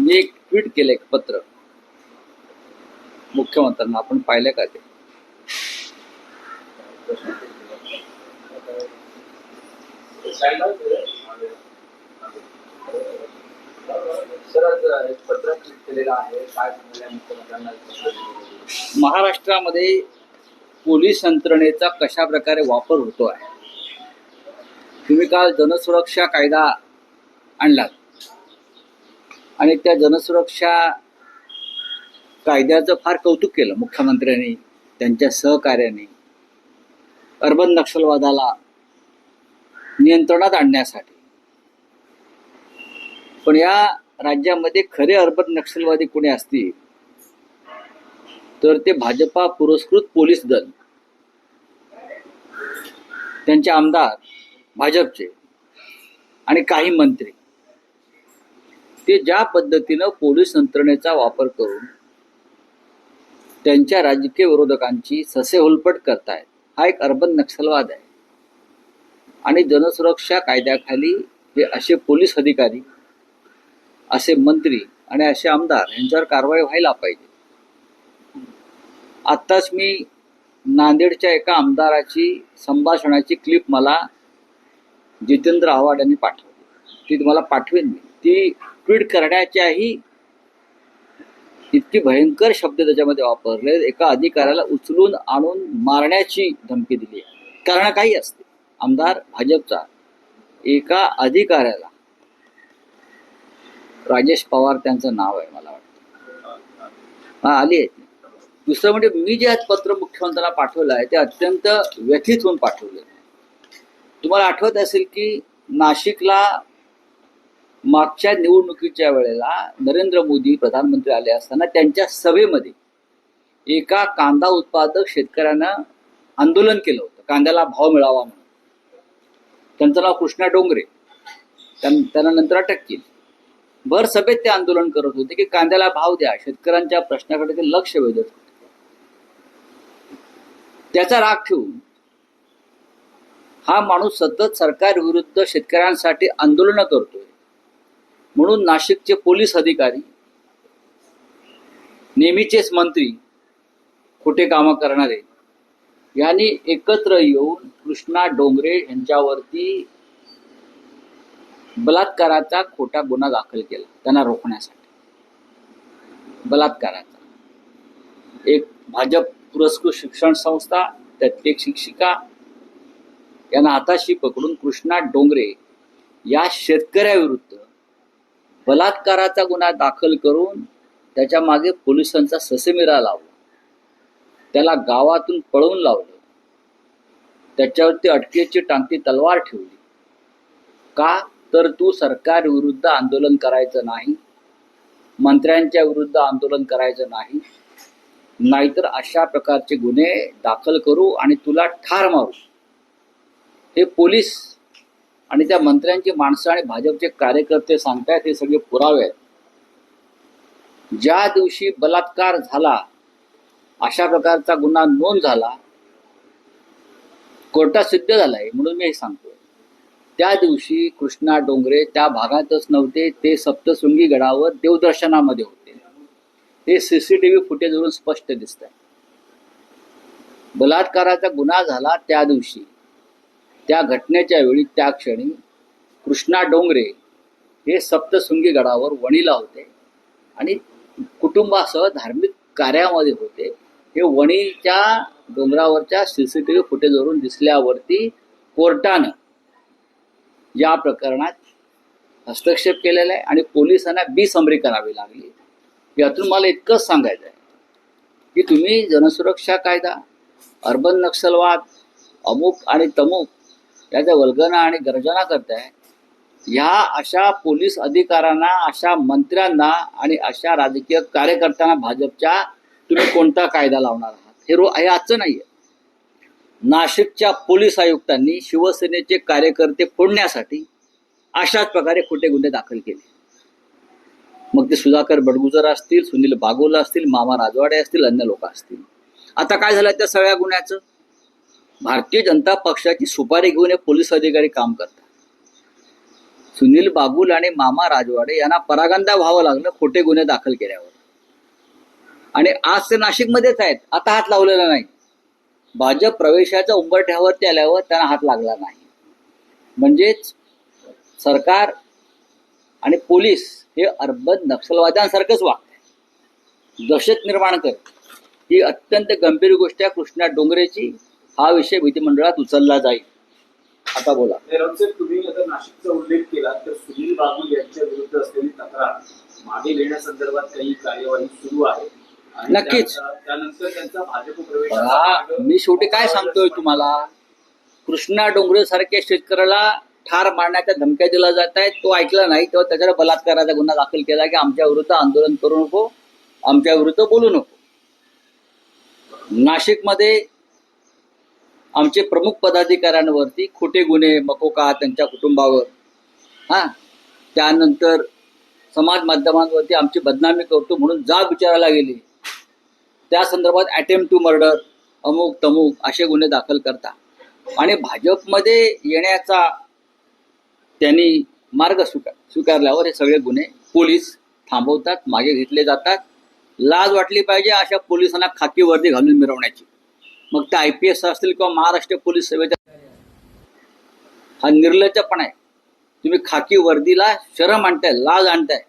मी एक ट्विट केलं एक पत्र. मुख्यमंत्र्यांना आपण पाहिलं का ते? महाराष्ट्रामध्ये पोलीस यंत्रणेचा कशा प्रकारे वापर होतो आहे? तुम्ही काल जनसुरक्षा कायदा आणलात. आणि त्या जनसुरक्षा कायद्याचं फार कौतुक केलं मुख्यमंत्र्यांनी त्यांच्या सहकार्याने. अर्बन नक्षलवादाला नियंत्रणात आणण्यासाठी. पण या राज्यामध्ये खरे अर्बन नक्षलवादी कोणी असतील? तर ते भाजपा पुरस्कृत पोलीस दल. त्यांचे आमदार भाजपचे. आणि काही मंत्री. ते ज्या पद्धतीनं पोलीस यंत्रणेचा वापर करून त्यांच्या राजकीय विरोधकांची ससे हुलपट करतायत हा एक अर्बन नक्षलवाद आहे. आणि जनसुरक्षा कायद्याखाली हे असे पोलीस अधिकारी असे मंत्री आणि असे आमदार यांच्यावर कारवाई व्हायला पाहिजे. आत्ताच मी नांदेडच्या एका आमदाराची संभाषणाची क्लिप मला जितेंद्र आव्हाड यांनी पाठवली. ती तुम्हाला पाठवेन मी. ती ट्विट करण्याच्याही इतकी भयंकर शब्द त्याच्यामध्ये वापरले. एका अधिकाऱ्याला उचलून आणून मारण्याची धमकी दिली आहे. कारण काही असते. आमदार भाजपचा एका अधिकाऱ्याला राजेश पवार त्यांचं नाव आहे मला वाटतं. हा आली आहेत दुसरं म्हणजे मी जे आज पत्र मुख्यमंत्र्यांना पाठवलं आहे ते अत्यंत व्यथित होऊन पाठवलं आहे. तुम्हाला आठवत असेल की नाशिकला मागच्या निवडणुकीच्या वेळेला नरेंद्र मोदी प्रधानमंत्री आले असताना त्यांच्या सभेमध्ये एका कांदा उत्पादक शेतकऱ्यानं आंदोलन केलं होतं. कांद्याला भाव मिळावा म्हणून. त्यांचं नाव कृष्णा डोंगरे. त्यांना नंतर अटक केली. भर सभेत ते आंदोलन करत होते की कांद्याला भाव द्या शेतकऱ्यांच्या प्रश्नाकडे ते लक्ष वेधत होते. त्याचा राग ठेवून हा माणूस सतत सरकार विरुद्ध शेतकऱ्यांसाठी आंदोलनं करतोय. म्हणून नाशिकचे पोलीस अधिकारी नेहमीचेच मंत्री खोटे कामं करणारे यांनी एकत्र येऊन कृष्णा डोंगरे यांच्यावरती बलात्काराचा खोटा गुन्हा दाखल केला त्यांना रोखण्यासाठी. बलात्काराचा. एक भाजप पुरस्कृत शिक्षण संस्था त्यातली एक शिक्षिका यांना हाताशी पकडून कृष्णा डोंगरे या शेतकऱ्याविरुद्ध बलात्काराचा गुन्हा दाखल करून त्याच्यामागे पोलिसांचा ससेमिरा लावला. त्याला गावातून पळवून लावलं. त्याच्यावरती अटकेची टांगती तलवार ठेवली. का तर तू सरकार विरुद्ध आंदोलन करायचं नाही मंत्र्यांच्या विरुद्ध आंदोलन करायचं नाही नाहीतर अशा प्रकारचे गुन्हे दाखल करू आणि तुला ठार मारू. हे पोलीस आणि त्या मंत्र्यांची माणसं आणि भाजपचे कार्यकर्ते सांगतायत हे सगळे पुरावे आहेत. ज्या दिवशी बलात्कार झाला अशा प्रकारचा गुन्हा नोंद झाला कोर्टात सिद्ध झालाय म्हणून मी हे सांगतोय. त्या दिवशी कृष्णा डोंगरे त्या भागातच नव्हते ते सप्तशृंगी गडावर देवदर्शनामध्ये होते. हे सीसीटीव्ही फुटेजवरून स्पष्ट दिसत आहे बलात्काराचा गुन्हा झाला त्या दिवशी. त्या घटनेच्या वेळी त्या क्षणी कृष्णा डोंगरे हे सप्तशृंगी गडावर वणीला होते आणि कुटुंबासह धार्मिक कार्यामध्ये होते. हे वणीच्या डोंगरावरच्या सीसीटीव्ही फुटेजवरून दिसल्यावरती कोर्टानं या प्रकरणात हस्तक्षेप केलेला आहे आणि पोलिसांना बेसमरी करावी लागली. यातून मला इतकंच सांगायचं आहे की तुम्ही जनसुरक्षा कायदा अर्बन नक्षलवाद अमुक आणि तमुक याच्या वल्गना आणि गर्जना करताय ह्या अशा पोलीस अधिकाऱ्यांना अशा मंत्र्यांना आणि अशा राजकीय कार्यकर्त्यांना भाजपच्या तुम्ही कोणता कायदा लावणार आहात? हे रो हे आजचं नाहीये. नाशिकच्या पोलीस आयुक्तांनी शिवसेनेचे कार्यकर्ते फोडण्यासाठी अशाच प्रकारे खोटे गुन्हे दाखल केले. मग ते सुधाकर बडगुजर असतील सुनील बागोला असतील मामा राजवाडे असतील अन्य लोक असतील. आता काय झालं त्या सगळ्या गुन्ह्याचं? भारतीय जनता पक्षाची सुपारी घेऊन हे पोलीस अधिकारी काम करतात. सुनील बागुल आणि मामा राजवाडे यांना परागंदा व्हावं लागलं खोटे गुन्हे दाखल केल्यावर. आणि आज ते नाशिकमध्येच आहेत. आता हात लावलेला नाही. भाजप प्रवेशाच्या उंबरठ्यावरती आल्यावर त्यांना हात लागला नाही. म्हणजेच सरकार आणि पोलीस हे अर्बन नक्षलवाद्यांसारखंच वागत दहशत निर्माण करत. ही अत्यंत गंभीर गोष्ट आहे. कृष्णा डोंगरेची हा विषय विधिमंडळात उचलला जाईल. आता बोला. तुम्ही नाशिकचा उल्लेख केला तर सुनील बाबू यांच्या विरुद्ध असलेली तक्रार मागे घेण्यासंदर्भात काही कार्यवाही सुरू आहे. नक्कीच. त्या- त्यानंतर त्यांचा भाजप प्रवेश मी शेवटी काय सांगतोय तुम्हाला? कृष्णा डोंगरे सारख्या शेतकऱ्याला ठार मारण्याच्या धमक्या दिल्या जात आहेत. तो ऐकला नाही तेव्हा त्याच्यावर बलात्काराचा गुन्हा दाखल केला की आमच्या विरुद्ध आंदोलन करू नको आमच्या विरुद्ध बोलू नको. नाशिकमध्ये आमचे प्रमुख पदाधिकाऱ्यांवरती खोटे गुन्हे मकोका त्यांच्या कुटुंबावर. हा? त्यानंतर समाज माध्यमांवरती आमची बदनामी करतो म्हणून जाब विचारायला गेली. त्या संदर्भात अटेम्प्ट टू मर्डर अमुक तमुक असे गुन्हे दाखल करता. आणि भाजपमध्ये येण्याचा त्यांनी मार्ग स्वीकार स्वीकारल्यावर हे सगळे गुन्हे पोलीस थांबवतात मागे घेतले जातात. लाज वाटली पाहिजे अशा पोलिसांना खाकी वर्दी घालून मिरवण्याची. मग ते आय पी एस असतील किंवा महाराष्ट्र पोलीस सेवेच्या हा निर्लज्जपणा आहे. तुम्ही खाकी वर्दीला शरम आणताय लाज आणताय.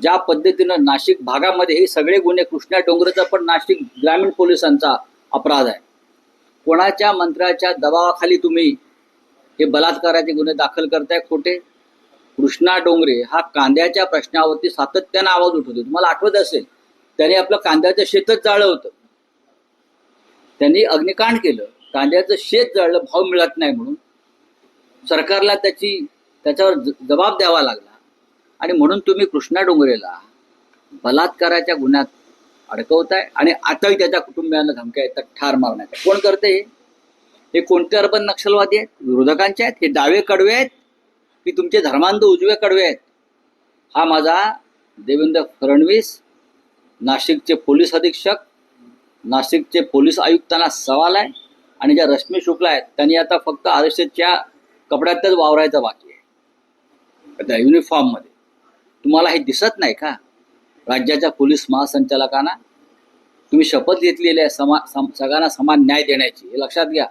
ज्या पद्धतीनं नाशिक भागामध्ये हे सगळे गुन्हे कृष्णा डोंगरेचा पण नाशिक ग्रामीण पोलिसांचा अपराध आहे. कोणाच्या मंत्र्याच्या दबावाखाली तुम्ही हे बलात्काराचे गुन्हे दाखल करताय खोटे? कृष्णा डोंगरे हा कांद्याच्या प्रश्नावरती सातत्यानं आवाज उठवतो. तुम्हाला आठवत असेल त्याने आपलं कांद्याचं शेतच जाळलं होतं. त्यांनी अग्निकांड केलं. कांद्याचं शेत जळलं भाव मिळत नाही म्हणून. सरकारला त्याची त्याच्यावर ज- जबाब द्यावा लागला. आणि म्हणून तुम्ही कृष्णा डोंगरेला बलात्काराच्या गुन्ह्यात अडकवताय आणि आताही त्याच्या कुटुंबियांना धमक्या येतात ठार मारण्याच्या कोण करते हे? हे कोणते अर्बन नक्षलवादी आहेत? विरोधकांचे आहेत? हे डावे कडवे आहेत? की तुमचे धर्मांध उजवे कडवे आहेत? हा माझा देवेंद्र फडणवीस नाशिकचे पोलीस अधीक्षक नाशिकचे पोलीस आयुक्तांना सवाल आहे आणि ज्या रश्मी शुक्ला आहेत त्यांनी आता फक्त आर एस एसच्या कपड्यातच वावरायचं बाकी आहे. त्या युनिफॉर्ममध्ये तुम्हाला हे दिसत नाही का? राज्याच्या पोलीस महासंचालकांना? तुम्ही शपथ घेतलेली आहे समा सम सगळ्यांना समान न्याय देण्याची. हे लक्षात घ्या.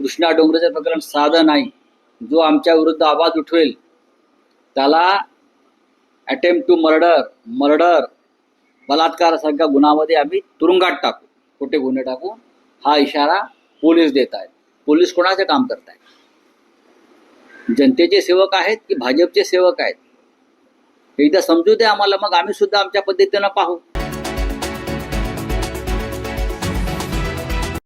कृष्णा डोंगरेचं प्रकरण साधं नाही. जो आमच्या विरुद्ध आवाज उठवेल त्याला अटेम्प्ट टू मर्डर मर्डर बलात्कारासारख्या गुन्ह्यामध्ये आम्ही तुरुंगात टाकू. खोटे गुन्हे टाकून हा इशारा पोलीस देत आहेत पोलीस कोणाचं काम करत आहेत जनतेचे सेवक आहेत की भाजपचे सेवक आहेत? एकदा समजू दे आम्हाला मग आम्ही सुद्धा आमच्या पद्धतीनं पाहू.